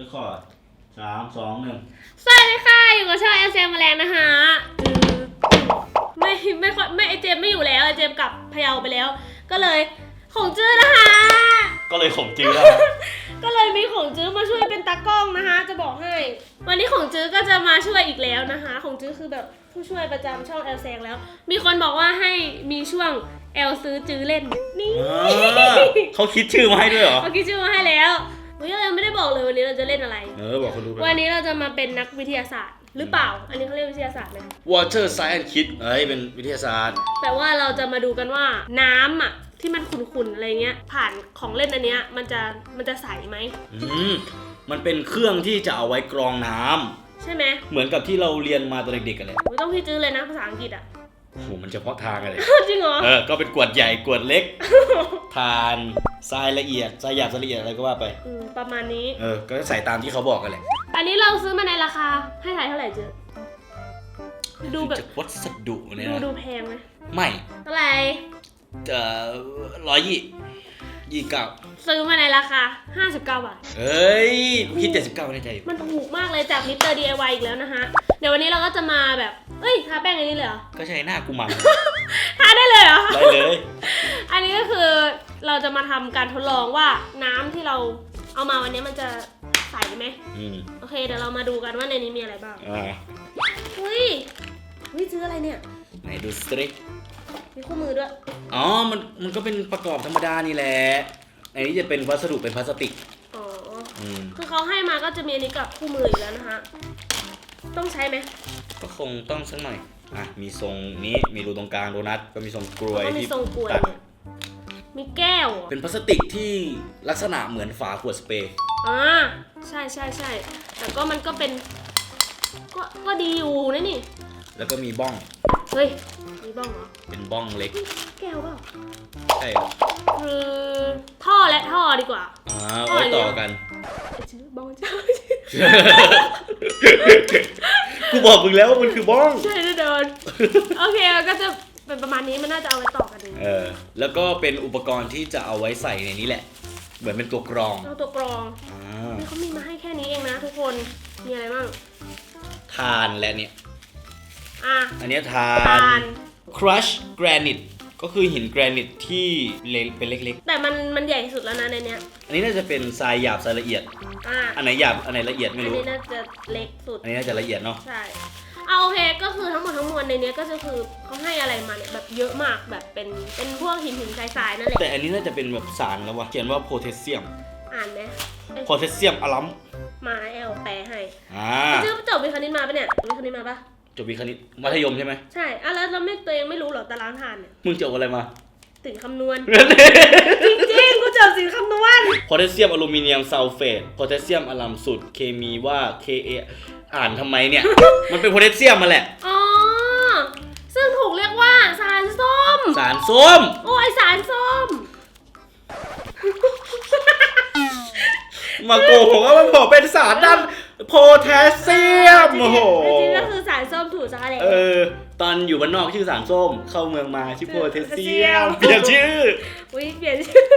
แล้วก็สามสองหนึ่งสวัสดีค่ะ อยู่กับช่องเอลเซมาแรงนะคะอืมไม่ไม่ค่อยไม่ไอเจมส์ไม่อยู่แล้วไอเจมส์กลับพะเยาไปแล้ว ก็เลยของจื้อนะคะ ก็เลยข่มจื้อแล้วก็เลยมีของจื้อมาช่วยเป็นตากล้องนะคะ จะบอกให้ วันนี้ของจื้อก็จะมาช่วยอีกแล้วนะคะ ของจื้อคือแบบผู้ช่วยประจำช่องแอลแซงแล้ว มีคนบอกว่าให้มีช่วงแอลซื้อจื้อเล่นนี่อ่าเขาคิดชื่อมาให้ด้วยเหรอ เขาคิดชื่อมาให้แล้ว เฮ้ยเรายังไม่ได้บอกเลยวันนี้เราจะเล่นอะไร เออบอกคนดูไปวันนี้เราจะมาเป็นนักวิทยาศาสตร์ หรือเปล่า อันนี้เขาเรียกวิทยาศาสตร์ไหม Water Science Kid เอ้ยเป็นวิทยาศาสตร์ แต่ว่าเราจะมาดูกันว่าน้ำอะที่มันขุ่นๆอะไรเงี้ย ผ่านของเล่นอันเนี้ยมันจะมันจะใสไหม อืมมันเป็นเครื่องที่จะเอาไว้กรองน้ำใช่ไหมเหมือนกับที่เราเรียนมาตอนเด็กๆกันเลยไม่ต้องพี่จื้อเลยนะภาษาอังกฤษอะ โอ้โหมันเฉพาะทางกันเลยจริงเหรอ เออ ก็เป็นกวดใหญ่กวดเล็ก ทาน ทรายละเอียดทรายหยาบทรายละเอียดอะไรก็ว่าไป อืมประมาณนี้ เออ ก็ใส่ตามที่เขาบอกกันแหละอันนี้เราซื้อมาในราคาให้ถ่ายเท่าไหร่จื้อดูแบบจากวัสดุเนี่ยดูนะ ดูแพงไหมไม่ เท่าไหร่เอ่อร้อยยี่ยี่เก้าซื้อมาในราคา 59 บาทเฮ้ยกูคิดเจ็ดสิบเก้าในใจอยู่มันถูกมากเลยจากมิสเตอร์ DIY อีกแล้วนะคะเดี๋ยววันนี้เราก็จะมาแบบ เอ้ย ทาแป้งอันนี้เลยเหรอ ก็ใช่หน้ากูมัน ทาได้เลยเหรอ ได้เลย อันนี้ก็คือ เราจะมาทำการทดลองว่าน้ำที่เราเอามาวันนี้มันจะใสไหมอืมโอเคเดี๋ยวเรามาดูกันว่าในนี้มีอะไรบ้างอ่าเฮ้ยเฮ้ยซื้ออะไรเนี่ย ไหนดูสตริกมีคู่มือด้วย อ๋อมันมันก็เป็นประกอบธรรมดานี่แหละอันนี้จะเป็นวัสดุเป็นพลาสติก อ๋อ อืม คือเขาให้มาก็จะมีอันนี้กับคู่มืออยู่แล้วนะคะ ต้องใช้ไหมก็คงต้องสักหน่อย อะ มีทรงนี้ มีรูตรงกลางโดนัท ก็มีทรงกลวยแล้วก็มีที่ทรงกลวยตัดเนี่ย มีแก้วเหรอเป็นพลาสติกที่ลักษณะเหมือนฝาขวดสเปรย์อ่าใช่ใช่ใช่แต่ก็มันก็เป็น ก็ก็ดีอยู่นะนี่ แล้วก็มีบ้องเฮ้ย มีบ้างเหรอเป็นบ้องเล็กแก้วเปล่าใช่เหรอคือท่อและท่อดีกว่า อ่าไว้ต่อกันไอ้ชื่อบ้องจ้ากูบอกมึงแล้วว่ามันคือบ้อง ใช่แน่นอนโอเคมันก็จะ เป็นประมาณนี้มันน่าจะเอาไว้ต่อกันเองเออแล้วก็เป็นอุปกรณ์ที่จะเอาไว้ใส่ในนี้แหละ เหมือนเป็นตัวกรองเอาตัวกรองอ่านี่เขามีมาให้แค่นี้เองนะทุกคน มีอะไรบ้าง ทานและเนี่ย อะอันเนี้ยทาตาลน crush granite ก็คือหินแกรนิตที่เล็กเป็นเล็กแต่มันมันใหญ่สุดแล้วนะในเนี้ย ๆ อันนี้น่าจะเป็นทรายหยาบทรายละเอียด อะอันไหนหยาบอันไหนละเอียดอัไม่นรู้ นี้น่าจะเล็กสุด อันนี้น่าจะละเอียดเนาะ ใช่ เอาโอเคก็คือทั้งหมดทั้งมวลในเนี้ยก็จะคือเขาให้อะไรมาเนี่ยแบบเยอะมากแบบเป็นเป็นพวกหินหินทรายทรายนั่นแหละแต่อันนี้น่าจะเป็นแบบสารแล้ววะเขียนว่าโพแทสเซียมอ่านไหมเอ้ยโพแทสเซียมอะลัมมาแอลแปลให้อ่าชื่อจบวิคณิตมาปะเนี่ยจบวิคณิตมาปะจบวิคณิตมัธยมใช่ไหมใช่อะแล้วเราไม่ตัวเองไม่รู้เหรอตารางทานเนี่ยมึงจบอะไรมาถึงคำนวณจริง ๆกูจบสินคำนวณโพแทสเซียมอลูมิเนียมซัลเฟตโพแทสเซียมอะลัมสูตรเคมีว่า Ka อ่านทำไมเนี่ย มันเป็นโพแทสเซียมมาแหละ อ๋อ ซึ่งถูกเรียกว่าสารส้ม สารส้ม โอ้ยสารส้ม มาโกหกว่ามันบอกเป็นสารด้านโพแทสเซียมโอ้โห จริงๆก็คือสารส้มถูกจักรแหลเออ ตอนอยู่บ้านนอกชื่อสารส้ม เข้าเมืองมาชื่อโพแทสเซียมเปเปลี่ลี่ยยนนชื่ชื่อออุ้ยเปลี่ยนชื่อ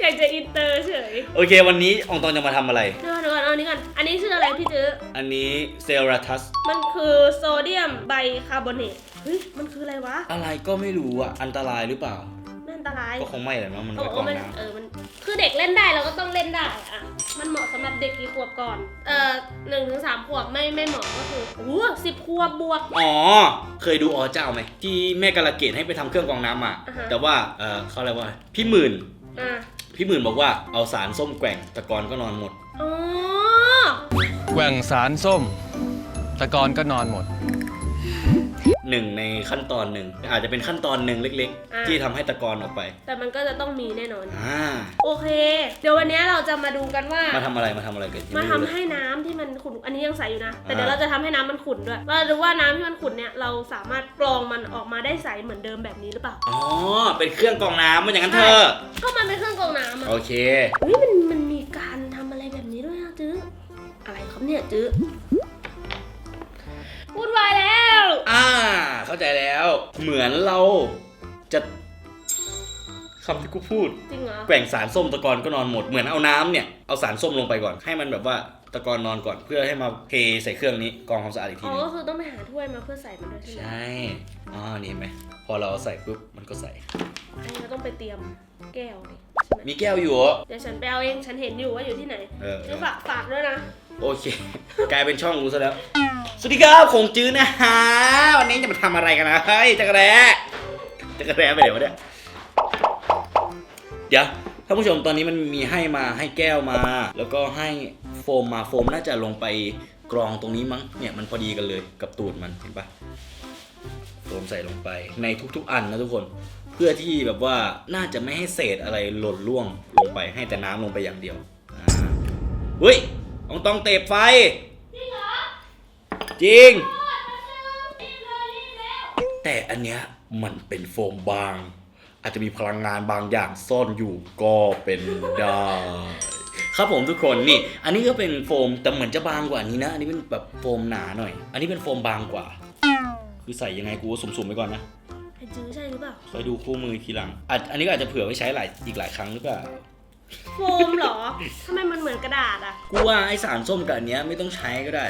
อยากจะอินเตอร์เฉยโอเค วันนี้อองตองจะมาทำอะไร เดี๋ยวก่อนเดี๋ยวก่อนเอาอันนี้ก่อน อันนี้ชื่ออะไรพี่จื้อ อันนี้เซราทัส มันคือโซเดียมไบคาร์บอเนตเฮ้ย มันคืออะไรวะ อะไรก็ไม่รู้อะ อันตรายหรือเปล่าไม่อัน ตรายก็คงไม่แหละเนาะมันโอ้ไว้กโอ้รองมันน้เออมันคือเด็กเล่นได้เราก็ต้องเล่นได้อะมันเหมาะสำหรับเด็กกี่ขวบก่อนเอ่อหนึ่งถึงสามขวบไม่ไม่เหมาะก็คือโอ้สิบขวบบวกำอ๋อ เคยดูอ๋อเจ้าไหมที่แม่กาลเกตให้ไปทำเครื่องกรองน้ำอะอ่าฮะ แต่ว่าเออเขาเรียกว่าพี่หมื่น อะพี่หมื่นบอกว่าเอาสารส้มแกว่งตะกอนก็นอนหมด อ๋อแกว่งสารส้ม ตะกอนก็นอนหมด หนึ่งในขั้นตอนหนึ่งอาจจะเป็นขั้นตอนหนึ่งเล็ก อ่า ๆ ที่ทำให้ตะกอนออกไปแต่มันก็จะต้องมีแน่นอน อ่าโอเค เดี๋ยววันนี้เราจะมาดูกันว่า มาทำอะไรมาทำอะไรกันยังมาไรู้ทำเลย ให้น้ำที่มันขุ่น อันนี้ยังใสอยู่นะ แต่อ่าเดี๋ยวเราจะทำให้น้ำมันขุ่นด้วย เราดูว่าน้ำที่มันขุ่นเนี่ย เราสามารถกรองมันออกมาได้ใสเหมือนเดิมแบบนี้หรือเปล่า อ๋อเป็นเครื่องกรองน้ำมันอย่างนั้นเธอก็มันเป็นเครื่องกรองน้ำอะโอเค เฮ้ยมันมันมีการทำอะไรแบบนี้ด้วยนะจื้ออะไรครับเนี่ยจื้อ วุ่นวายแล้ว อ่า เข้าใจแล้ว เหมือนเราจะคำที่กูพูด จริงเหรอ แกว่งสารส้มตะกอนก็นอนหมด เหมือนเอาน้ำเนี่ย เอาสารส้มลงไปก่อน ให้มันแบบว่าตะกอนนอนก่อนเพื่อให้มาเทใส่เครื่องนี้กรองความสะอาดอีกทีอ๋อ นึงก็คือต้องไปหาถ้วยมาเพื่อใส่มันด้วยใช่ไหมใช่อ๋อนี่เห็นไหมพอเราเอาใส่ปุ๊บมันก็ใส่ อันนี้เราต้องไปเตรียมแก้วนี่ใช่ไหมมีแก้วอยู่เหรอเดี๋ยวฉันไปเอาเอง ฉันเห็นอยู่ว่าอยู่ที่ไหนเออเดี๋ยวฝากฝากด้วยนะ โอเค กลายเป็นช่องกูซะแล้ว สวัสดีครับคงจื้อนะฮะ วันนี้จะมาทำอะไรกันนะเฮ้ยจักรแร้จักรแร้ไปไหนวะเนี่ย เดี๋ยวท่านผู้ชมตอนนี้มันมีให้มาให้แก้วมา แล้วก็ให้โฟมมาโฟมน่าจะลงไปกรองตรงนี้มั้งเนี่ยมันพอดีกันเลยกับตูดมันเห็นปะโฟมใส่ลงไปในทุกๆ อันนะทุกคน เพื่อที่แบบว่าน่าจะไม่ให้เศษอะไรหล่นล่วงลงไปให้แต่น้ำลงไปอย่างเดียวอ่าเฮ้ย ต้องต้องเตะไฟ จริงแต่อันเนี้ยมันเป็นโฟมบาง อาจจะมีพลังงานบางอย่างซ่อนอยู่ก็เป็นได้ ครับผมทุกคนนี่ อันนี้ก็เป็นโฟมแต่เหมือนจะบางกว่านี้นะ อันนี้เป็นแบบโฟมหนาหน่อย อันนี้เป็นโฟมบางกว่า คือใส่ยังไงกูก็สุ่มๆไปก่อนนะ ไอ้จื้อใช่หรือเปล่า คอยดูคู่มือทีหลังอาจอันนี้ก็อาจจะเผื่อไว้ใช้หลายอีกหลายครั้งหรือเปล่า โฟมเหรอทำไมมันเหมือนกระดาษอะ กูว่าไอสารส้มกับอันเนี้ยไม่ต้องใช้ก็ได้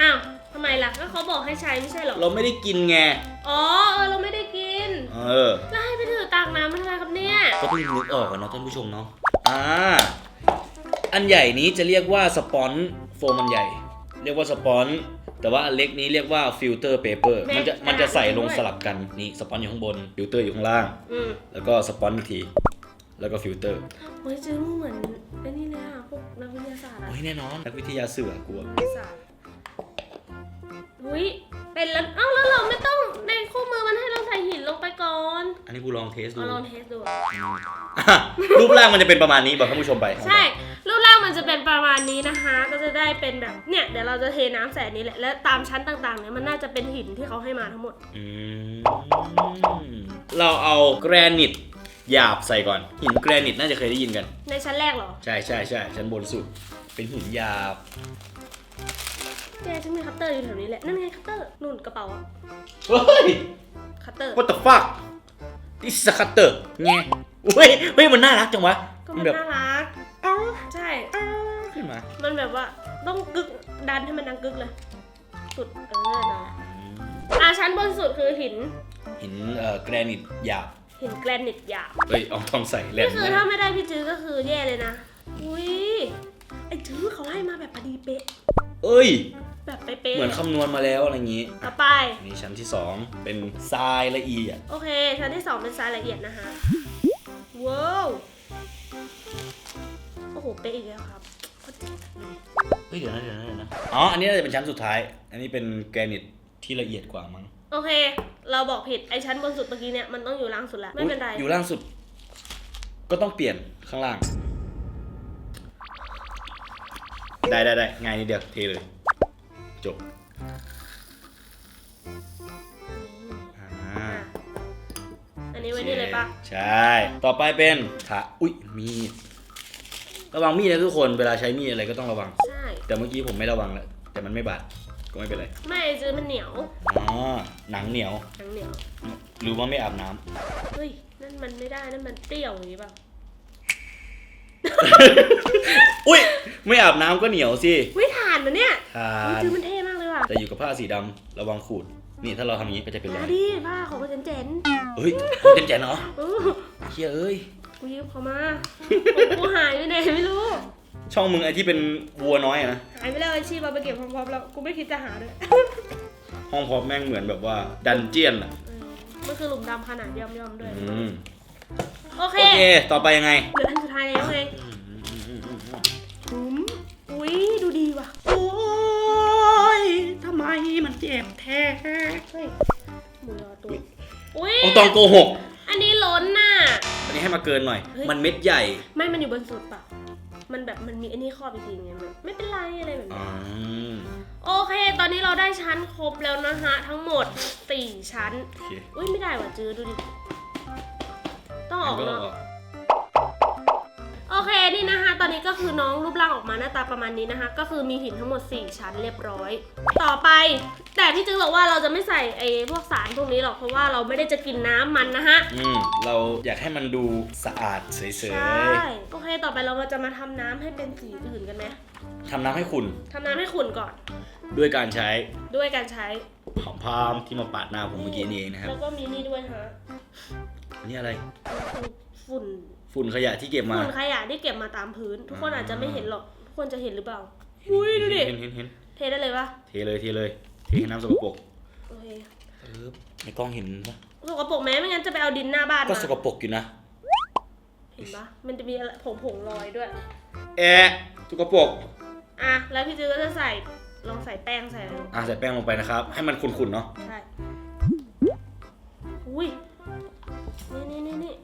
อ้าวทำไมล่ะก็เขาบอกให้ใช้ไม่ใช่เหรอ เราไม่ได้กินไง อ๋อเออเราไม่ได้กิน เออ แล้วให้ไปถือตากน้ำมาทำไมครับเนี่ย ก็เพิ่งนึกออกกันเนาะท่านผู้ชมเนาะ อ่า อันใหญ่นี้จะเรียกว่าสปอนโฟมมันใหญ่ เรียกว่าสปอนแต่ว่าอันเล็กนี้เรียกว่าฟิลเตอร์เปเปอร์ มันจะมันจะใส่ลงสลับกัน นี่สปอนอยู่ข้างบน ฟิลเตอร์อยู่ข้างล่าง อืม แล้วก็สปอนอีกที แล้วก็ฟิลเตอร์เฮ้ยจื้อมึงเหมือนไอ้นี่เลยอะพวกนักวิทยาศาสตร์อะโอ้ยแน่นอนนักวิทยาเสือกลัวนักวิทยาศาสตร์อุ้ยเป็นแล้วเอ้าแล้วเราไม่ต้องในคู่มือมันให้เราใส่หินลงไปก่อนอันนี้กูลองเทสดูเอาลองเทสดูอะอะรูปร่างมันจะเป็นประมาณนี้บอกท่านผู้ชมไปใช่ รูปร่างมันจะเป็นประมาณนี้นะคะ ก็จะได้เป็นแบบเนี่ยเดี๋ยวเราจะเทน้ำใส่อันนี้แหละและตามชั้นต่างๆเนี่ยมันน่าจะเป็นหินที่เขาให้มาทั้งหมด อืมเราเอาแกรนิต หยาบใส่ก่อน หินแกรนิตน่าจะเคยได้ยินกัน ในชั้นแรกเหรอใช่ใช่ใช่ชั้นบนสุด เป็นหินหยาบ แกฉันมีคัตเตอร์อยู่แถวนี้แหละ นั่นไงคัตเตอร์นุ่นกระเป๋าอะเฮ้ย คัตเตอร์ what the fuck this is a cutter ไงเฮ้ยเฮ้ยมันน่ารักจังวะก็มัมันนแบบน่ารักอ้าวใช่อ้าวขึ้นมามันแบบว่าต้องกึกดันให้มันดังกึกเลย สุดเออนั่นแหละอะชั้นบนสุดคือหิน หินเอ่อแกรนิตหยาบ หินแกรนิตหยาบเฮ้ยเอาทองใส่แหลนี่มคือถ้าไม่ได้พี่จื้อก็คือแย่เลยนะ อุ้ยไอ้จื้อเขาให้มาแบบพอดีเป๊ะ เอ้ย แบบเป๊ะๆเหมือนคำนวณมาแล้วอะไรอย่างงี้ต่อไป อันนี้ชั้นที่สองเป็นทรายละเอียด โอเค ชั้นที่สองเป็นทรายละเอียดนะคะว้าวโอ้โห เป๊ะอีกแล้วครับโคตรเจ๋งเลยเฮ้ยเดี๋ยวนะเดี๋ยวนะเดี๋ยวนะ อ๋อ อันนี้น่าจะเป็นชั้นสุดท้าย อันนี้เป็นแกรนิตที่ละเอียดกว่ามั้ง โอเค เราบอกผิดไอ้ชั้นบนสุดเมื่อกี้เนี่ยมันต้องอยู่ล่างสุดแล้วไม่เป็นไรอุ๊ยอยู่ล่างสุด ก็ต้องเปลี่ยนข้างล่าง ได้ได้ได้ง่ายนิดเดียวเทเลย จบอ่าอันนี้ไว้นี่เลยปะใช่ ต่อไปเป็นถาอุ้ยมีดระวังมีดนะทุกคนเวลาใช้มีดอะไรก็ต้องระวัง ใช่ แต่เมื่อกี้ผมไม่ระวังแล้วแต่มันไม่บาด ก็ไม่เป็นไร ไม่ไอ้จื้อมันเหนียวอ๋อ หนังเหนียว หนังเหนียว หรือว่าไม่อาบน้ำ เฮ้ย นั่นมันไม่ได้ นั่นมันเปรี้ยวอย่างนี้เปล่าอุ้ย ไม่อาบน้ำก็เหนียวสิวิถ่านมันเนี่ยทาเฮ้ยนจื้อมันเท่มากเลยว่ะแต่อยู่กับผ้าสีดำระวังขูด นี่ถ้าเราทำอย่างนี้ก็จะเป็นรอมายดิผ้าของมันเจ๋นเฮ้ยเจนเจนเนาะๆอู้เฮียเอ้ย กูยืมเขามาของกูหายไปไหนไม่รู้ ช่องมึงไอที่เป็นวัวน้อยอะนะหายไปแล้วอาชีพเราไปเก็บพร้อมๆแล้วกูไม่คิดจะหาด้วยห้องพอแม่งเหมือนแบบว่าดันเจียนอะเออมันคือหลุมดำขนาดย่อมๆด้วย อืมโอเคโอเค ต่อไปยังไง เหลืออันสุดท้ายแล้วไงหืมอุ้ยดูดีว่ะ โอ้ยทำไมมันเจ็บแท้เฮ้ยหมูยอตัวอุ้ยต้องตองโกหก อันนี้ล้นน่ะ อันนี้ให้มาเกินหน่อยเฮ้ยมันเม็ดใหญ่ ไม่มันอยู่บนสุดปะ มันแบบมันมีไอันนี้ครอบอีกทีไงมันไม่เป็นไรอะไรแบบอ๋นี้อโอเค ตอนนี้เราได้ชั้นครบแล้วนะฮะ ทั้งหมด 4 ชั้น โอเค อุ้ยไม่ได้ว่ะจื้อดูดิ ต้ององั้อนกก็เนาะออก โอเคนี่นะคะ ตอนนี้ก็คือน้องรูปร่างออกมาหน้าตาประมาณนี้นะคะ ก็คือมีหินทั้งหมด 4 ชั้นเรียบร้อย ต่อไป แต่พี่จื้อบอกว่าเราจะไม่ใส่ไอ้พวกสารพวกนี้หรอกเพราะว่าเราไม่ได้จะกินน้ำมันนะฮะอืมเราอยากให้มันดูสะอาดเฉยใช่โอเคต่อไปเรามาจะมาทำน้ำให้เป็นสีอื่นกันไหมๆทำน้ำให้คุณทำน้ำให้ขุ่นก่อนด้วยการใช้ด้วยการใช้ผอมพามที่มาปาดหน้าผมเมื่อกี้นี่เองนะครับแล้วก็มีนี่ด้วยฮะ อันนี่อะไรคือฝุ่น ฝุ่นขยะที่เก็บมา ฝุ่นขยะที่เก็บมาตามพื้น ทุกคนอาจจะไม่เห็นหรอกทุกคนจะเห็นหรือเปล่าอุ้ยดูดิเห็นเห็นเห็นเทได้เลยปะเทเลยเทเลยเทให้น้ำสกปรกโอเคเออในกล้องเห็นปะสกปรกไหมไม่งั้นจะไปเอาดินหน้าบ้านก็มาสกปรกอยู่นะเห็นปะมันจะมีอะไรผงผงๆลอยด้วย แอะสกปรกอะแล้วพี่จื้อก็จะใส่ลองใส่แป้งใส่อะไรลงอะใส่แป้งลงไปนะครับ ให้มันขุ่นๆเนาะใช่อุ้ยนี่นี่นี่นี่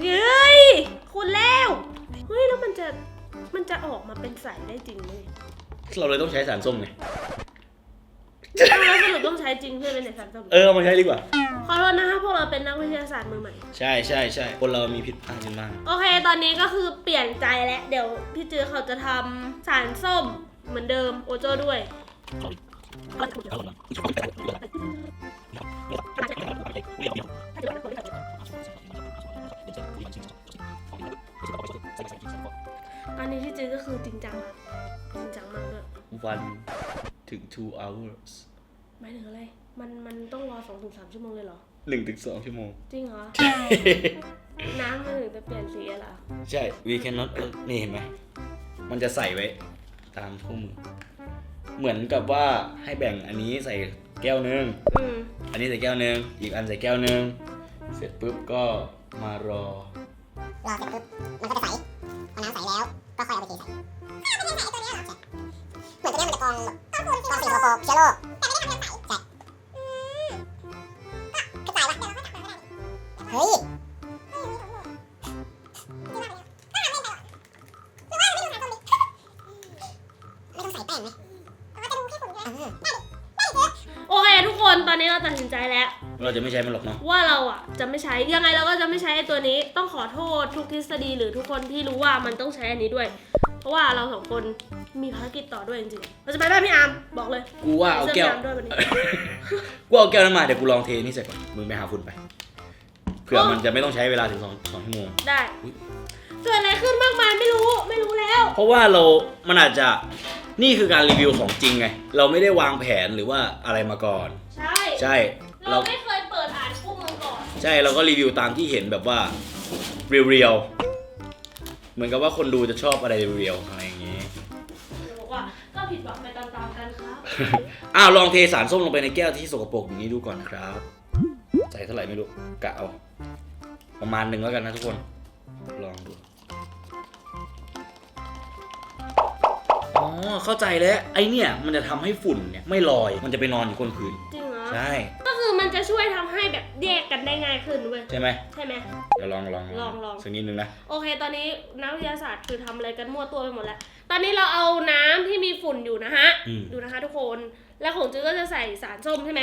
เย้ยคุณแล้วเฮ้ยแล้วมันจะมันจะออกมาเป็นใสได้จริงเลยเราเลยต้องใช้สารส้มไงแล้วสรุปต้องใช้จริงเพื่อเป็นในสารสมเออเอามาใช้ดีกว่า ขอโทษนะคะพวกเราเป็นนักวิทยาศาสตร์มือใหม่ ใช่ใช่ใช่คนเรามีผิดพลาดกันบ้าง โอเค ตอนนี้ก็คือเปลี่ยนใจแล้ว เดี๋ยวพี่จือเขาจะทำสารส้มเหมือนเดิมโอโจ้ด้วยตอ นนี้พี่จือก็คือจริงจังอะจริงจังมากด้วยวันถึง two hours หมายถึงอะไร มันมันต้องรอสองถึงสามชั่วโมงเลยเหรอ หนึ่งถึงสองชั่วโมง จริงเหรอ น้ำมันถึงจะเปลี่ยนสีอะเหรอ ใช่ we cannot เออนี่เห็นไหม มันจะใส่ไว้ตามคู่มือ เหมือนกับว่าให้แบ่งอันนี้ใส่แก้วหนึง อืม อันนี้ใส่แก้วหนึง อีกอันใส่แก้วหนึง เสร็จปุ๊บก็มารอ รอเสร็จปุ๊บมันก็จะใสพอน้ำใสแล้ว ก็ค่อยเอาไปเทใส่เหมือนตัวนี้มันจะกรองแบบกรองสิ่งสกปรกเชื้อโรคแต่ไม่ได้ทำให้มันใสใช่ก็กระจายวะเฮ้ย เราจะไม่ใช้มันหรอกเนาะ ว่าเราอะจะไม่ใช้ยังไงเราก็จะไม่ใช้ไอ้ตัวนี้ ต้องขอโทษทุกทฤษฎีหรือทุกคนที่รู้ว่ามันต้องใช้อันนี้ด้วย เพราะว่าเราสองคนมีภารกิจต่อด้วยจริงๆเราจะไปบ้านพี่อาร์มบอกเลยกูว่าเอาแก้ว สื้พี่ร์มด้วยวันนี้ กูเอาแก้วนั้นมาเดี๋ยวกูลองเทนี่ใส่ก่อน มึงไปหาฝุ่นไป เผื่อมันจะไม่ต้องใช้เวลาถึงสองสองชั่วโมง ได้อุ๊ย เกิดอะไรขึ้นมากมายไม่รู้ไม่รู้แล้ว เพราะว่าเรา มันอาจจะ นี่คือการรีวิวของจริงไง เราไม่ได้วางแผนหรือว่าอะไรมาก่อน ใช่ ใช่ เราเราไม่เคยเปิดอ่านคู่มือก่อน ใช่เราก็รีวิวตามที่เห็นแบบว่าเรียวๆเหมือนกับว่าคนดูจะชอบอะไรเรียวๆอะไรอย่างงี้บอกว่าก็ผิดหวังไปตามๆกันครับอ้าวลองเทสารส้มลงไปในแก้วที่สกปรกอย่างนี้ดูก่อนนะครับ ใส่เท่าไหร่ไม่รู้กะเอาประมาณหนึ่งแล้วกันนะทุกคน ลองดูอ๋อเข้าใจแล้วไอเนี่ยมันจะทำให้ฝุ่นเนี่ยไม่ลอยมันจะไปนอนอยู่บนพื้นจริงเหรอ ใช่ ก็คือมันจะช่วยทำให้แบบแยกกันได้ง่ายขึ้นเว้ย ใช่ไหมใช่ไหม เดี๋ยวลองลองลองลอง สักนิดนึงนะ โอเค ตอนนี้นักวิทยาศาสตร์คือทำอะไรกันมั่วตัวไปหมดแล้ว ตอนนี้เราเอาน้ำที่มีฝุ่นอยู่นะฮะ อืม ดูนะคะทุกคน แล้วของจื้อก็จะใส่สารส้มใช่ไหม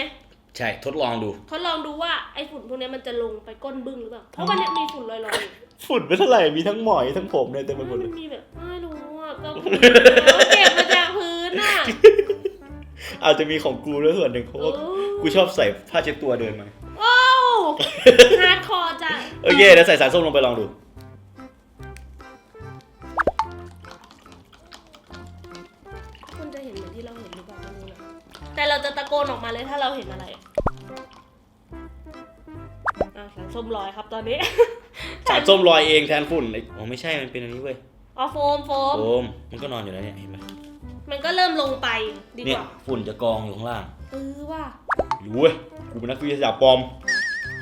ใช่ทดลองดู ทดลองดูว่าไอ้ฝุ่นพวกนี้มันจะลงไปก้นบึ้งหรือเปล่า เพราะมันเนี่ยมีฝุ่นลอยๆอยู่ฝุ่นไม่เท่าไหร่ มีทั้งหมอยทั้งผมเลยเต็มไปหมดเลมัย นมีแบบไม่รู้อะก็ฝุ่นเราเก็บมาจากพื้นอะอาจจะมีของกูด้วยส่วนหนึ่งเพราะว่าโอ้ กูชอบใส่ผ้าเช็ดตัวเดินมาโอ้ฮาร์ดคอร์จังโอเคเดี๋ยวใส่สารส้มลงไปลองดู คุณจะเห็นเหมือนที่เราเห็นหรือเปล่าไม่รู้นะแต่เราจะตะโกนออกมาเลยถ้าเราเห็นอะไรอะสารส้มลอยครับตอนนี้ สารส้มลอยเองแทนฝุ่นไอ้อ๋อไม่ใช่มันเป็นอันนี้เว้ยอ๋อโฟมโฟม โอมมันก็นอนอยู่แล้วเนี่ยเห็นไหมมันก็เริ่มลงไปดีเนี่กยว่าฝุ่นจะกองอยู่ข้างล่าง เออว่า รู้เว้ยกูเป็นนักวิทยาศาสตร์ปลอม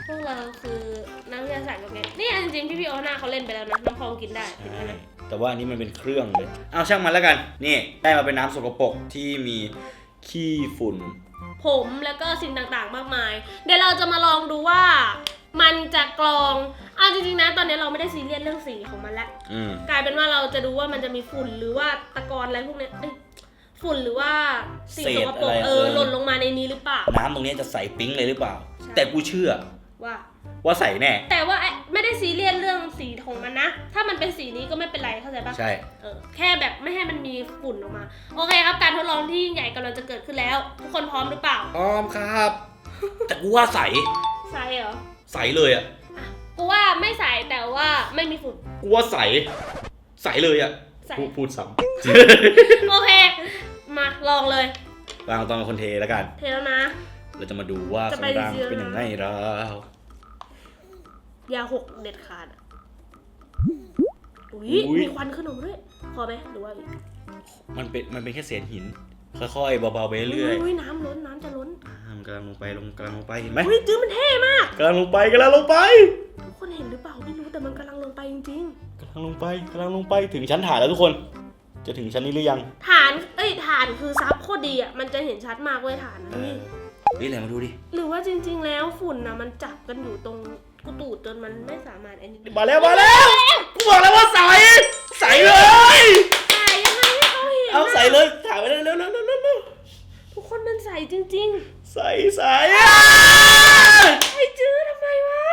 พวกเราคือนักวิทยาศาสตร์กับเนี้ยนี่จริงๆพี่พี่โอน่าเขาเล่นไปแล้วนะน้ำพองกินได้เห็นไหมนะแต่ว่าอันนี้มันเป็นเครื่องเลย เอาช่างมันแล้วกัน นี่ได้มาเป็นน้ำสกปรกที่มีขี้ฝุ่น ผมแล้วก็สิ่งต่างๆ มากมาย เดี๋ยวเราจะมาลองดูว่า มันจะกรองเอาจริงๆนะตอนนี้เราไม่ได้ซีเรียสเรื่องสีของมันแล้วอืม กลายเป็นว่าเราจะดูว่ามันจะมีฝุ่นหรือว่าตะกอนอะไรพวกเนี้ยเอ้ย ฝุ่นหรือว่าสิ่งสกปรกเศษอะไรเออเออ หล่นลงมาในนี้หรือเปล่า น้ำตรงนี้จะใสปิ๊งเลยหรือเปล่า ใช่ แต่กูเชื่อว่า ว่าใสแน่ แต่ว่าไอ้ไม่ได้ซีเรียสเรื่องสีของมันนะ ถ้ามันเป็นสีนี้ก็ไม่เป็นไรเข้าใจปะ ใช่ เออแค่แบบไม่ให้มันมีฝุ่นออกมา โอเคครับ การทดลองที่ยิ่งใหญ่กำลังจะเกิดขึ้นแล้ว ทุกคนพร้อมหรือเปล่าพร้อมครับ แต่กูว่าใส ใส่เหรอใสเลยอะ อะกูว่าไม่ใส่แต่ว่าไม่มีฝุ่น กูว่าใส ใสเลยอะ ใส่พูดพูดซ้โอเค มาลองเลยำวางตอนคนเทแล้วกัน เทแล้วนะ เราจะมาดูว่าจะข้างไปล่างเยอะเป็นยังไงแล้วยาหกเด็ดขาดอะอุ้ยมีควันขึ้นออกมาด้วย พอไหมหรือว่าอีกมันเป็นมันเป็นแค่เศษหิน ค่อยๆเบาๆไปเรื่อยอุ้ยน้ำล้นน้ำจะล้นๆอ่ามันกำลังลงไปลงกำลังลงไปเห็นไหมอุ้ยจื้อมันเท่มาก กำลังลงไปกำลังลงไป ทุกคนเห็นหรือเปล่าไม่รู้แต่มันกำลังลงไปจริงกำ ลังลงไปกำลังลงไปถึงชั้นฐานแล้วทุกคน จะถึงชั้นนี้หรือยังๆฐาน เอ้ยฐานคือซับโคตรดีอะมันจะเห็นชัดมากเว้ยฐานนะนี่เฮ้ยไหนมาดูดิ หรือว่าจริง ๆ แล้วฝุ่นนะมันจับกันอยู่ตรงกุตูดจนมันไม่สามารถไอ้นี่มาแล้วมาแล้วกูบอกแล้วว่าใสใสเลยถ่ายยังไงให้เขาเห็นเอานะใสเลยถ่ายไปเลยเร็วเร็วเร็วเร็วเร็วทุกคนมันใสจริงใสใสอะๆไอ้จื้อทำไมวะ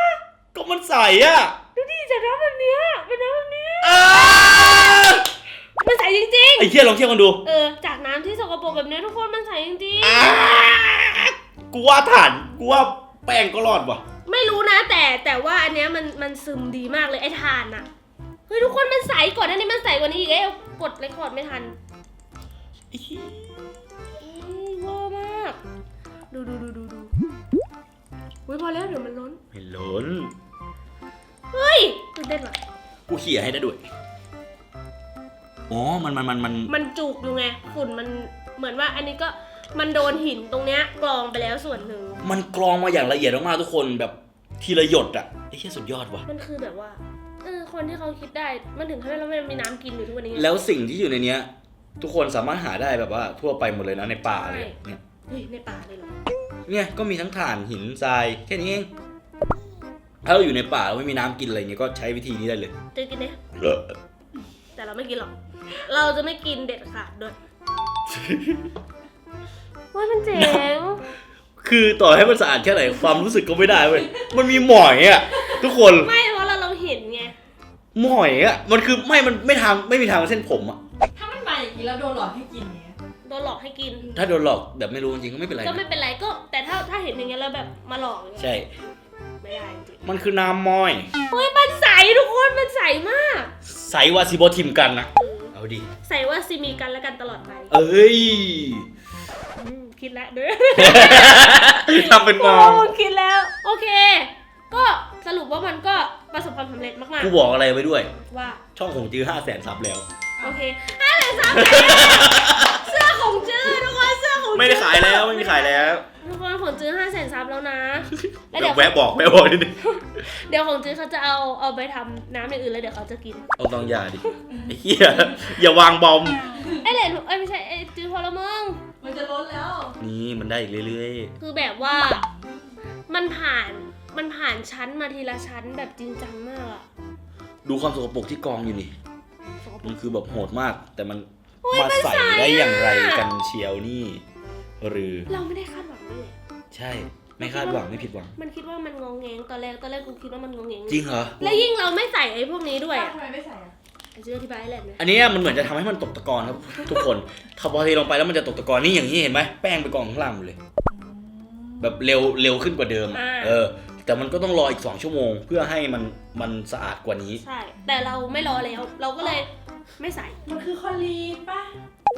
ก็มันใสอะดูดิ จากน้ำแบบเนี้ยเป็นน้ำแบบเนี้ยอ่ามันใสจริงไอ้เหี้ยลองเทียบกันดูๆ เออ จากน้ำที่สกปรกแบบเนี้ยทุกคนมันใสจริงอ่ากูว่าฐานกูว่าแป้งก็รอดว่ะ ๆ ไม่รู้นะแต่แต่ว่าอันเนี้ยมันมันซึมดีมากเลยไอ้ทานอะเฮ้ยทุกคนมันใสก่อนหน้านี้มันใสกว่านี้อีกเอ้ยกดเรคคอร์ดไม่ทันเฮ้ยเวอร์มาก ดูดูดูดูดูเฮ้ยพอแล้วเดี๋ยวมันล้น ไม่ล้น เฮ้ยตื่นเต้นว่ะกูเขี่ยให้ได้ด้วยอ๋อมันมันมันมันมันจุกอยู่ไงฝุ่นมันเหมือนว่าอันนี้ก็มันโดนหินตรงเนี้ยกรองไปแล้วส่วนหนึ่ง มันกรองมาอย่างละเอียดมากๆทุกคนแบบทีละหยดอะไอ้เหี้ยสุดยอดว่ะ มันคือแบบว่าเออคนที่เขาคิดได้มันถึงทำให้เราไม่มีน้ำกินอยู่ทุกวันนี้ไง แล้วสิ่งที่อยู่ในเนี้ย ทุกคนสามารถหาได้แบบว่าทั่วไปหมดเลยนะในป่าเลยใช่เนี่ยเฮ้ยในป่าเลยเหรอ เนี่ยก็มีทั้งถ่านหินทรายแค่นี้เอง ถ้าเราอยู่ในป่าเราไม่มีน้ำกินอะไรเงี้ยก็ใช้วิธีนี้ได้เลย จะกินเนี่ยแต่เราไม่กินหรอก เราจะไม่กินเด็ดขาดด้วยว่ามันเจ๋ง คือต่อให้มันสะอาดแค่ไหนความรู้สึกก็ไม่ได้เว้ย มันมีหมอยอะทุกคน ไม่เพราะเราเราเห็นไง หมอยอะ มันคือไม่มันไม่ทางไม่มีทางเส้นผมอะ ถ้ามันมาอย่างนี้แล้วโดนหลอกให้กินอย่างเงี้ยโดนหลอกให้กิน ถ้าโดนหลอกแบบไม่รู้จริงๆก็ไม่เป็นไรก็ไม่นะเป็นไรก็ แต่ถ้าถ้าเห็นอย่างเงี้ยแล้วแบบมาหลอกอย่างเงี้ยใช่ ไม่ได้จริงมันคือน้ำมอยเฮ้ยมันใสทุกคนมันใสมาก ใสว่าซิโบทิมกันนะ เอาดิ ใสว่าซีมีกันและกันตลอดไปเอ้ย อืมคิดแล้วเด้อ ทำเป็นมโอ้องคิดแล้ว โอเค ก็สรุปว่ามันก็ประสบความสำเร็จมากกูบอกอะไรไว้ด้วย ๆ ว่า ช่องของจื้อห้าแสนซับแล้ว โอเคห้าแสนสามแสนเสื้อของจื้อทุกคนเสื้อของจื้อไม่ได้ขายแล้วไม่มีขายแล้วทุกคนของจื้อห้าแสนซับแล้วนะ แล้วเดี๋เดี๋ยยววแวะบอกแวะบอกนิดนึงเดี๋ยวของจื้อเขาจะเอาเอาไปทำน้ำอย่างอื่นแล้วเดี๋ยวเขาจะกินเอาตองยาดิไอ้เหี้ยอย่าวางบอมไอ้เหลนเอ้ยไม่ใช่ไอ้จื้อพอละมึง มันจะล้นแล้ว นี่มันได้อีกเรื่อยคือแบบว่ามันผ่านมันผ่านชั้นมาทีละชั้นแบบจริงจังมากอะๆ ดูความสกปรกที่กองอยู่นี่สกปร มันกคือแบบโหดมาก แต่มันโอ้ยมามันใส่ใส่ได้อย่างไรอะกันเชียวนี่ หรือเราไม่ได้คาดหวังเลย ใช่ ไม่คาดหวังไม่ผิดหวัง มันคิดว่ามันงงแงงตอนแรกตอนแรกกูคิดว่ามันงงแงงจริงเหรอแล้วยิ่งเราไม่ใส่ไอ้พวกนี้ด้วยอะทำไมไม่ใส่อะไอ้เชื่ออธิบายให้แหละนะอันนี้มันเหมือนจะทำให้มันตกตะกอนครับ ทุกคนถ้าพอเทลงไปแล้วมันจะตกตะกอนนี่อย่างนี้เห็นไหมแป้งไปกองข้างล่างหมดเลย แบบเร็วเร็วขึ้นกว่าเดิมอะเออ แต่มันก็ต้องรออีก2ชั่วโมง เพื่อให้มันมันสะอาดกว่านี้ ใช่ แต่เราไม่รอแล้ว เราก็เลย ไม่ใส่มันคือคอลีนป่ะ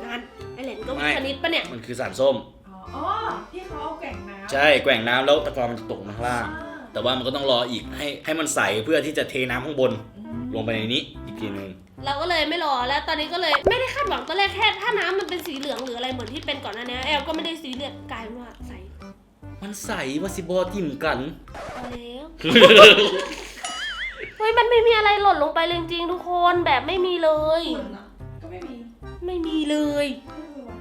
งานไอ้เหลนก็ไม่วิคณิตปะเนี่ย มันคือสารส้มอ๋ออ๋อ ที่เขาเอาแกว่งน้ำใช่แกว่งน้ำแล้วตะกอนมันจะตกมาข้างล่างอ่าแต่ว่ามันก็ต้องรออีกให้ให้มันใสเพื่อที่จะเทน้ำข้างบน ลงไปในนี้อีกทีหนึงเราก็เลยไม่รอแล้วตอนนี้ก็เลยไม่ได้คาดหวังตอนแรกแค่ถ้าน้ำมันเป็นสีเหลืองหรืออะไรเหมือนที่เป็นก่อนหน้านี้แอลก็ไม่ได้สีเลือดกลายเป็นว่าใสมันใสว่าสิบอทิมกัน พอแล้ว เฮ้ยมันไม่มีอะไรหล่นลงไปเลยจริงๆทุกคนแบบไม่มีเลย ฝุ่นอะก็ไม่มีไม่มีเลย ไม่มีว่ะ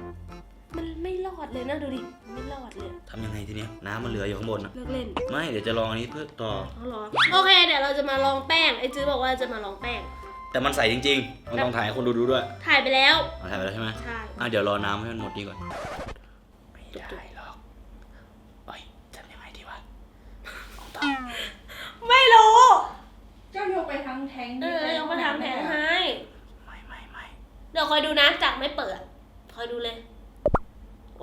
มันไม่รอดเลยนะดูดิไม่รอดเลยทำยังไงทีเนี้ยน้ำมันเหลืออยู่ข้างบนอะเลิกเล่นไม่เดี๋ยวจะลองอันนี้เพื่อต่อ เอาเหรอโอเคเดี๋ยวเราจะมาลองแป้งไอ้จื้อบอกว่าจะมาลองแป้ง แต่มันใสจริงๆมันต้องถ่ายให้คนดูดูด้วยถ่ายไปแล้วเอาถ่ายไปแล้วใช่ไหมใช่อะเดี๋ยวรอน้ำให้มันหมดนี่ก่อนไม่ได้หรอกเอ้ยทำยังไงดีวะไม่ ไปทั้งแทง เออยกมาทำแผงให้ ไม่ไม่ไม่ เดี๋ยว คอยดูนะจักไม่เปิด คอยดูเลย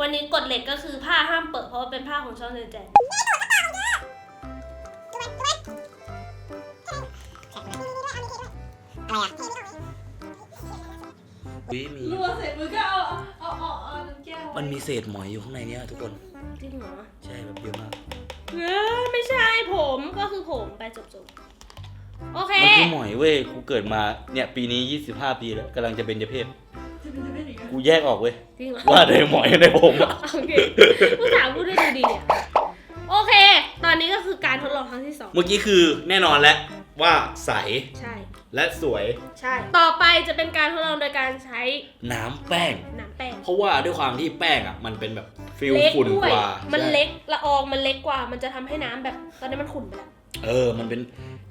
วันนี้กฎเหล็กก็คือผ้าห้ามเปิดเพราะว่าเป็นผ้าของช่องเจแจนอะไรอะอุ้ยมีรัวเสร็จมึงก็เอาเอาเอาเอาน้ำแก้วมันมีเศษหมอยอยู่ข้างในเนี้ยทุกคน จริงเหรอใช่แบบเยอะมากเออไม่ใช่ผมก็คือผมไปจบๆ โอเค มันคือหมอยเว้ย กูเกิดมาเนี่ยปีนี้ 25 ปีแล้วกำลังจะเป็นจะเพศจะเป็นจะเป็นอีกแล้วกูแยกออกเว้ย จริงเหรอ ว่าได้หมอยในผมอะโอเคผู้สาวพูดได้ดูดีเนี่ยโอเค ตอนนี้ก็คือการทดลองครั้งที่สองเมื่อกี้คือแน่นอนแล้วว่าใสใช่ และสวยใช่ ต่อไปจะเป็นการทดลองโดยการใช้น้ำแป้ง น้ำแป้งเพราะว่าด้วยความที่แป้งอะ มันเป็นแบบฟิลเล็กฝุ่นด้วยกว่า มันใช่เล็กละอองมันเล็กกว่า มันจะทำให้น้ำแบบ ตอนนี้มันขุ่นไปแล้ว เออ มันเป็น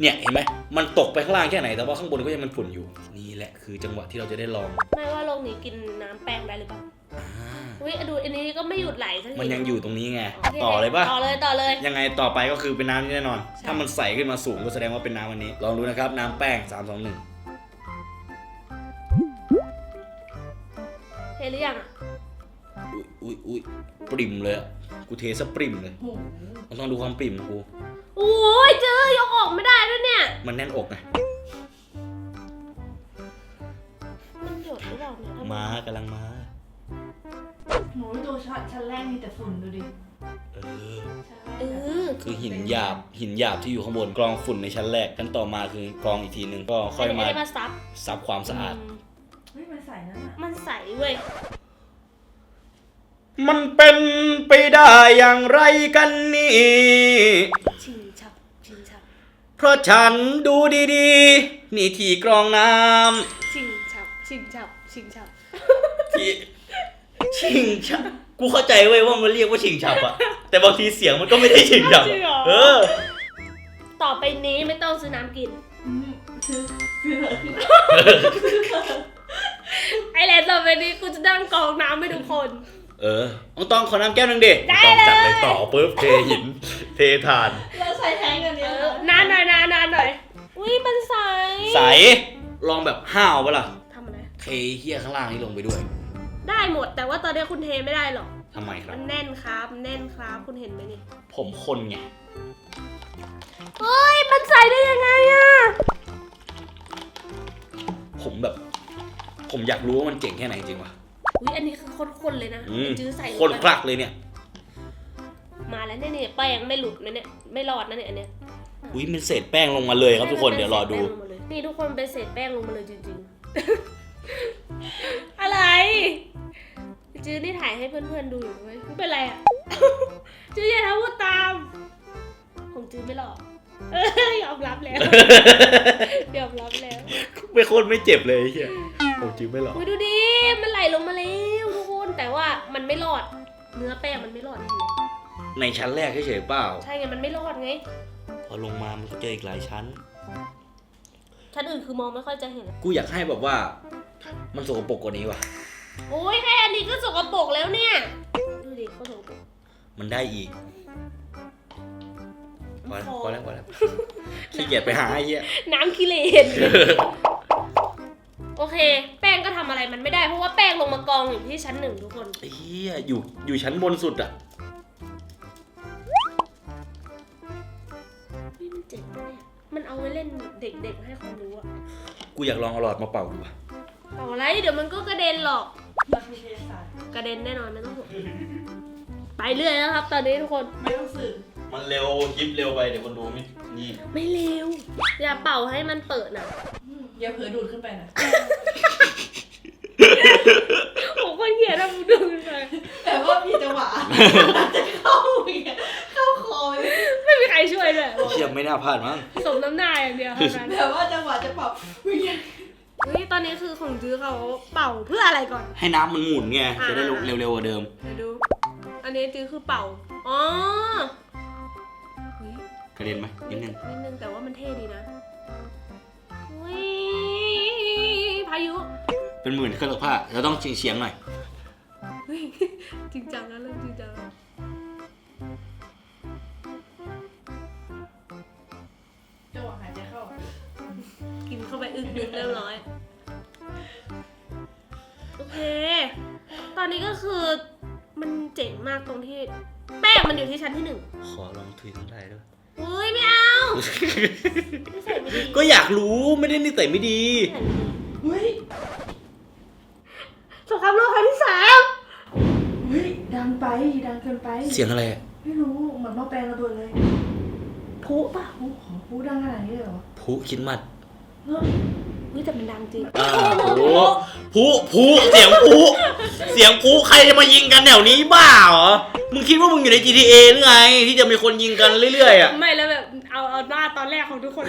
เนี่ยเห็นไหม มันตกไปข้างล่างแค่ไหน แต่ว่าข้างบนก็ยังมันฝุ่นอยู่ นี่แหละคือจังหวะที่เราจะได้ลอง ไม่ว่าโลกนี้กินน้ำแป้งได้หรือเปล่าอ่าอุ้ยดูอันนี้ก็ไม่หยุดไหลสักทีมันยังอยู่ตรงนี้ไงโคต่อเลยปะต่อเลยต่อเลย ยังไงต่อไปก็คือเป็นน้ำนี่แน่นอนใช่ถ้ามันใสขึ้นมาสูงก็แสดงว่าเป็นน้ำวันนี้ ลองดูนะครับ น้ำแป้ง3 2 1เทหรือยังอะอุ้ยอุ้ยปริ่มเลยอะกูเทสะปริ่มเลยโอ้โหมันต้องดูความปริ่มของกู โอ้ยเจอยกออกไม่ได้ด้วยเนี่ย มันแน่นอกไงมันหยดหรือเปล่าเนี่ยทำไมากำลังมาหนูดูชั้นชั้นแรกมีแต่ฝุ่นดูดิเออ ชั้นแรกเออคือหินหยาบหินหยาบที่อยู่ข้างบนกรองฝุ่นในชั้นแรกชั้นต่อมาคือกรองอีกทีหนึ่งก็ค่อยมาไม่ได้มาซับซับความสะอาด มเฮ้ยมันใสนั่นน่ะมันใสเว้ยมันเป็นไปได้อย่างไรกันนี่ชิงชับชิงชับ เพราะฉันดูดีๆ นี่ที่กรองน้ชิงชับ ชิงชับ ชิงชับำที่ชิงชับกูเข้าใจเว้ยว่ามันเรียกว่าชิงฉับอะแต่บางทีเสียงมันก็ไม่ได้ชิงฉับจริงเหรอ เออ ต่อไปนี้ไม่ต้องซื้อน้ำกินอืมคือคือเหรอคือไอแลนด์ต่อไปนี้กูจะนั่งกรองน้ำให้ทุกคน เออต้องต้องขอน้ำแก้วหนึงดิได้ต้องจัดเลย เลยต่อปุ๊บเทหิน เททาน เราใส่แทงกันเอเนี้ยอนานหน่อยนานนานหน่อย อุ้ยมันใสใส ลองแบบห้าวปะล่ะ ทำอะไร เทเฮียข้างล่างนี้ลงไปด้วยได้หมด แต่ว่าตอนนี้คุณเทไม่ได้หรอก ทำไมครัมับนแน่นครับมันแน่นครับคุณเห็นไหมนี่ ผมคนไง เฮ้ย มันใส่ได้ยังไงอะผมแบบ ผมอยากรู้ว่ามันเจ๋งแค่ไหนจริงวะ อุ้ยอันนี้คือข้นๆเลยนะอืมจื้อใส่ลงไปคนคลักเลยเนี่ย มาแล้วเนี่ยเนี่ยแป้งไม่หลุดนะเนี่ยไม่รอดนะเนี่ยอันเนี้ยอุ้ยมันเศษแป้งลงมาเลยครับทุกคน เดี๋ยวรอดูเป็นศษแป้งลงมาเลยนี่ทุกคนเป็นเศษแป้งลงมาเลยจริงๆ อะไร จื้อนี่ถ่ายให้เพื่อนๆดูอยู่ด้วยไม่เป็นไรอะ จื้ออย่าทำพูดตามของจื้อไม่หลอกเอ้ยยอมรับแล้ว ยอมรับแล้ว ไม่โคตรไม่เจ็บเลยไอ้เฮีย ผมจริงไม่หรอกอุ้ยดูดิ มันไหลลงมาแล้วทุกคน แต่ว่ามันไม่รอด เนื้อแป้งมันไม่รอดเห็นไหมในชั้นแรกเฉยๆเปล่า ใช่ไง มันไม่รอดไง พอลงมามันก็เจออีกหลายชั้น ชั้นอื่นคือมองไม่ค่อยจะเห็น กูอยากให้แบบว่า มันสกปรกกว่านี้ว่ะ โอ้ยแค่อันนี้ก็สกปรกแล้วเนี่ย ดูดิเขาสกปรกมันได้อีกพอแล้วพอแล้วพอแล้วขี้เกียจไปหาไอ้เหี้ย น้ำกิเลน โอเค แป้งก็ทำอะไรมันไม่ได้เพราะว่าแป้งลงมากองอยู่ที่ชั้นหนึ่งทุกคน ไอ้เหี้ยอยู่อยู่ชั้นบนสุดอะ เฮ้ยมันเจ๋งมากเนี่ยมันเอาไว้เล่นเด็กๆ ให้ความรู้อะกูอยากลองเอาหลอดมาเป่าดูว่ะเอาอะไร เดี๋ยวมันก็กระเด็นหรอก นักวิทยาศาสตร์กระเด็นแน่นอนไม่ต้องห่วงไปเรื่อยแล้วครับ ตอนนี้ทุกคน ไม่ต้องสื่อมันเร็วยิบเร็วไปเดี๋ยวคนดูไม่นี่ไม่เร็ว อย่าเป่าให้มันเปิดนะ อืมอย่าเผลอดูดขึ้นไปนะผมคนเขียนนะมึงดูหน่อยแต่ว่ามีจังหวะจะเข้าอย่างเงี้ยเข้าคอเลยไม่มีใครช่วยเลยไอ้เหี้ยไม่น่าพลาดมั้งสมน้ำหน้าอย่างเดียวเท่านั้นแต่ว่าจังหวะจะเป่าอย่างเงี้ยเฮ้ยตอนนี้คือของจื้อเขาเป่าเพื่ออะไรก่อน ให้น้ำมันหมุนไงอ่าจะได้เร็วๆกว่าเดิมเดี๋ยวดู อันนี้จื้อคือเป่าอ๋อเฮ้ยกระเด็นไหมนิดนึงนิดนึงแต่ว่ามันเท่ดีนะอุ้ยพายุเป็นหมื่นเครื่องซักผ้าเราต้องเฉียงๆหน่อย เฮ้ยจริงจังแล้วเริ่มจริงจังแล้วจังหวะหายใจเข้าอึกหนึ่งเรียบร้อย โอเค ตอนนี้ก็คือมันเจ๋งมากตรงที่ แป้งมันอยู่ที่ชั้นที่หนึ่งขอลองทุยน้ำลายด้วย เฮ้ยไม่เอา ไม่ใส่ไม่ดีก็อยากรู้ไม่ได้นิสัยไม่ดี เฮ้ยสงครามโลกครั้งที่สามเฮ้ยดังไปดังเกินไป เสียงอะไรอะไม่รู้เหมือนหม้อแปลงระเบิดเลยพุป่ะโอ้โหพูดดังขนาดนี้เลยเหรอผู้คิดมัดเฮ้ยเฮ้ยแต่มันดังจริงอ่าผู้ผู้ผู้เสียงผู้เสียงผู้ใครจะมายิงกันแถวนี้บ้าเหรอ มึงคิดว่ามึงอยู่ใน GTA หรือไง ที่จะมีคนยิงกันเรื่อยๆอะ ไม่แล้วแบบเอาเอาหน้าตอนแรกของทุกคนไ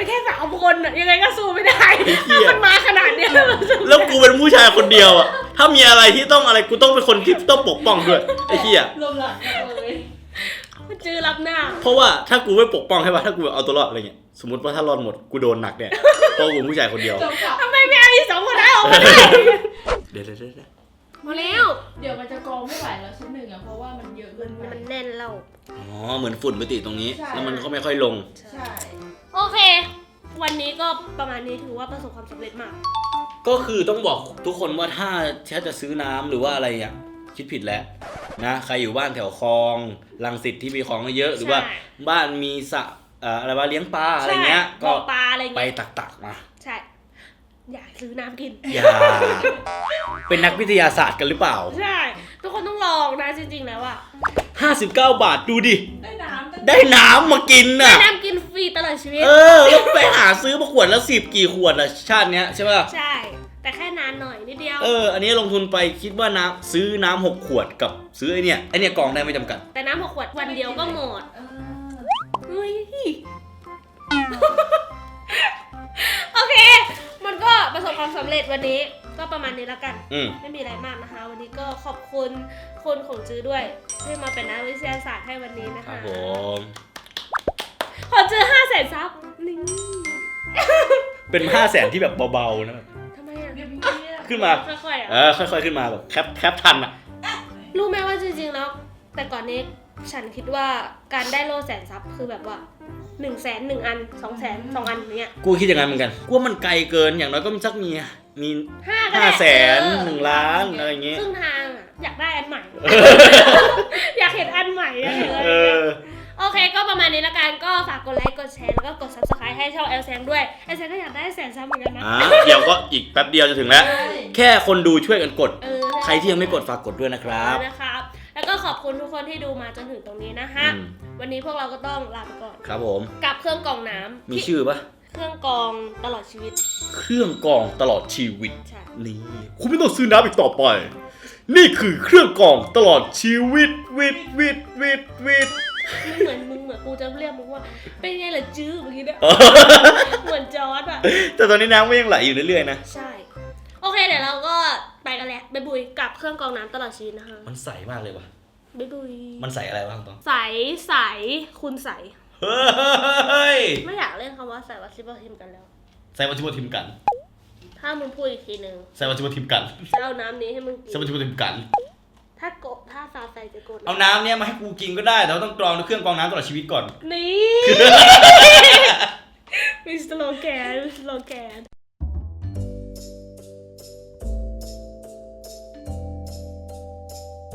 อ้เงี้ยแล้วอยู่กันแค่สามคนอะยังไงก็สู้ไม่ได้เหี้ถ้าย มันมาขนาดเนี้ยมันสู้แล้วกูเป็นผู้ชายคนเดียวอะถ้ามีอะไรที่ต้องอะไรกูต้องเป็นคนที่ต้องปกป้องด้วยไอ้เหี้ยรวมหลักกันเลยมันจือรับหน้า เพราะว่าถ้ากูไม่ปกป้องใช่ป่ะถ้ากูแบบเอาตัวรอดอะไรเงี้ยสมมติว่าถ้ารอดหมดกูโดนหนักเนี่ยเพราะกูเป็นผู้ชายคนเดียว จบกับทำไมไม่เอาอีกสองคนนั้นออกมาได้เดี๋ยวเดี๋ยวเดี๋ยวเดี๋ยวมาแล้ว เดี๋ยวมันจะกองไม่ไหวแล้วชิ้นหนึ่งอะเพราะว่ามันเยอะเกินไป มันแน่นเราอ๋อเหมือนฝุ่นไปติดตรงนี้ ใช่ แล้วมันก็ไม่ค่อยลง ใช่ โอเค วันนี้ก็ประมาณนี้ถือว่าประสบความสำเร็จมาก ก็คือต้องบอกทุกคนว่าถ้าถ้าจะซื้อน้ำหรือว่าอะไรอะคิดผิดแล้วนะใครอยู่บ้านแถวคลองลังสิตที่มีคลองเยอะ หรือว่าใช่ บ้านมีสระเอ่ออะไรว่าเลี้ยงปลาอะไรเงี้ย ใช่ก็บ่อปลาอะไรไปเงี้ยตักตักๆมา ใช่ อยากซื้อน้ำกิน อย่า เป็นนักวิทยาศาสตร์กันหรือเปล่า ใช่ ทุกคนต้องลองนะจริงๆแล้วอะ59 บาทดูดิ ได้น้ำตั้งได้น้ำมากินได้น่ะน้ำกินฟรีตลอดชีวิต เออแล้วไปหาซื้อมาขวดละสิบกี่ขวดอะชาติเนี้ยใช่ป่ะ ใช่ แต่แค่นานหน่อยนิดเดียว เออ อันนี้ลงทุนไปคิดว่าน้ำซื้อน้ำหกขวดกับซื้อไอเนี่ยไอเนี่ยกองได้ไม่จำกัด แต่น้ำหกขวดวันเดียวก็หมดเออเฮ้ย โอเค มันก็ประสบความสำเร็จวันนี้ ก็ประมาณนี้แล้วกัน อืม ไม่มีอะไรมากนะคะ วันนี้ก็ขอบคุณคนของจื้อด้วยที่มาเป็นนักวิทยาศาสตร์ให้วันนี้นะครัคะบผม ขอเจอห้าแสนซับนี่เป็นห้าแสนที่แบบเบาๆนะแบบ ทำไมอะเดี๋ยวมีเนี่ยขึ้นมา ค่อยๆอะ เออค่อยๆขึ้นมาแบบแคปแคปทันอะ รู้ไหมว่าจริงๆแล้วแต่ก่อนนี้ฉันคิดว่าการได้โลแสนซับคือแบบว่า หนึ่งแสนหนึ่งอันสองแสนสองอันอย่างเงี้ยกูคิดอย่างนั้นเหมือนกันกูว่ามันไกลเกินอย่างน้อยก็มีสักมีมีห้าก็ห้าได้แสนเออหนึ่งล้านอะไรอย่างงี้ครึ่งทางอะอยากได้อันใหม่ อยากเห็นอันใหม่อะเห็นอะไรเออย่างเงี้ย อ โอเคก็ประมาณนี้ละกัน ก็ฝากกดไลค์ กดแชร์ แล้วก็กด subscribe ให้ช่อง l อลแซงด้วย l อลแซงก็อยากได้แสนซับเหมือนกันนะ อะเดี๋ยวก็อีกแป๊บเดียวจะถึงแล้วใช่แค่คนดูช่วยกันกด เออใครที่ยังไม่กดฝากกดด้วยนะครับ นะครับ แล้วก็ขอบคุณทุกคนที่ดูมาจนถึงตรงนี้นะคะอืม วันนี้พวกเราก็ต้องลาไปก่อน ครับผม กับเครื่องกรองน้ำมีที่ชื่อปะเครื่องกรองตลอดชีวิต เครื่องกรองตลอดชีวิต ใช่ นี่คุณไม่ต้องซื้อน้ำอีกต่อไป นี่คือเครื่องกรองตลอดชีวิต วิตวิตวิตวิตมึงเหมือนมึงเหมือนกูจะเรียกมึงว่า เป็นไงล่ะจื้อเมื่อกี้เนี่ยเหมือนจอร์ดอะแต่ตอนนี้น้ำก็ยังไหลอยู่เรื่อยๆนะ ใช่โอ เคเดี๋ยวเราก็ไปกันแล้วบ๊ายบุยกับเครื่องกรองน้ำตลอดชีวิตนะคะมันใสมากเลยว่ะ บ๊ายบุยมันใสอะไรบ้างตอง ใสใสคุณใส เฮ้ย ไม่อยากเล่นคำว่าใสวัดซิบทิมกันแล้ว ใส่วัตถุทิมกัน ถ้ามึงพูดอีกทีหนึ่งใส่วัตถุทิมกัน จะเอาน้ำนี้ให้มึงกิใส่วัตนถุทิมกัน ถ้าโกะถ้าซาใสจะโกรธเอาน้ำเนี่ยมาให้กูกินก็ได้ แต่ว่าต้องกรองด้วยเครื่องกรองน้ำตลอดชีวิตก่อน นี่ มีสโลแกนมีสโลแกน